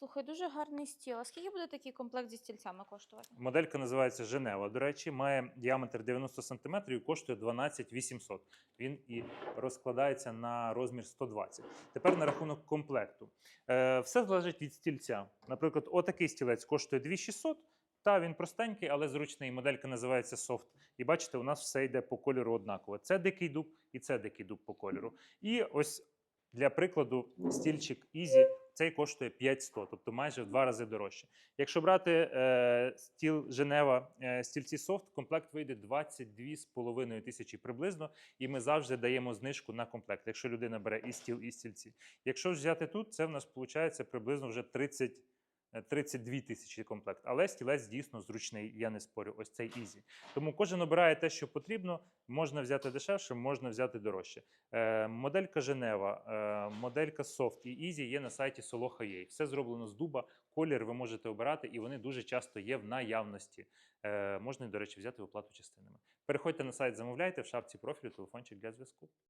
Слухай, дуже гарний стіл. А скільки буде такий комплект зі стільцями коштувати? Моделька називається Женева. До речі, має діаметр 90 см і коштує 12 800. Він і розкладається на розмір 120. Тепер на рахунок комплекту. Е, все залежить від стільця. Наприклад, отакий стілець коштує 2600. Та він простенький, але зручний. Моделька називається софт. І бачите, у нас все йде по кольору однаково. Це дикий дуб і це дикий дуб по кольору. І ось для прикладу, стільчик Easy цей коштує 500, тобто майже в два рази дорожче. Якщо брати е, стіл Женева, е, стільці софт, комплект вийде 22,5 тисячі приблизно, і ми завжди даємо знижку на комплект, якщо людина бере і стіл, і стільці. Якщо взяти тут, це в нас виходить приблизно вже 30 е, 32 тисячі комплект. Але стілець дійсно зручний, я не спорю. Ось цей Easy. Тому кожен обирає те, що потрібно. Можна взяти дешевше, можна взяти дорожче. Е, моделька Женева, е, моделька Soft і Easy є на сайті Soloha.ua. Все зроблено з дуба. Колір ви можете обирати, і вони дуже часто є в наявності. Е, можна, до речі, взяти в оплату частинами. Переходьте на сайт, замовляйте в шапці профілю телефончик для зв'язку.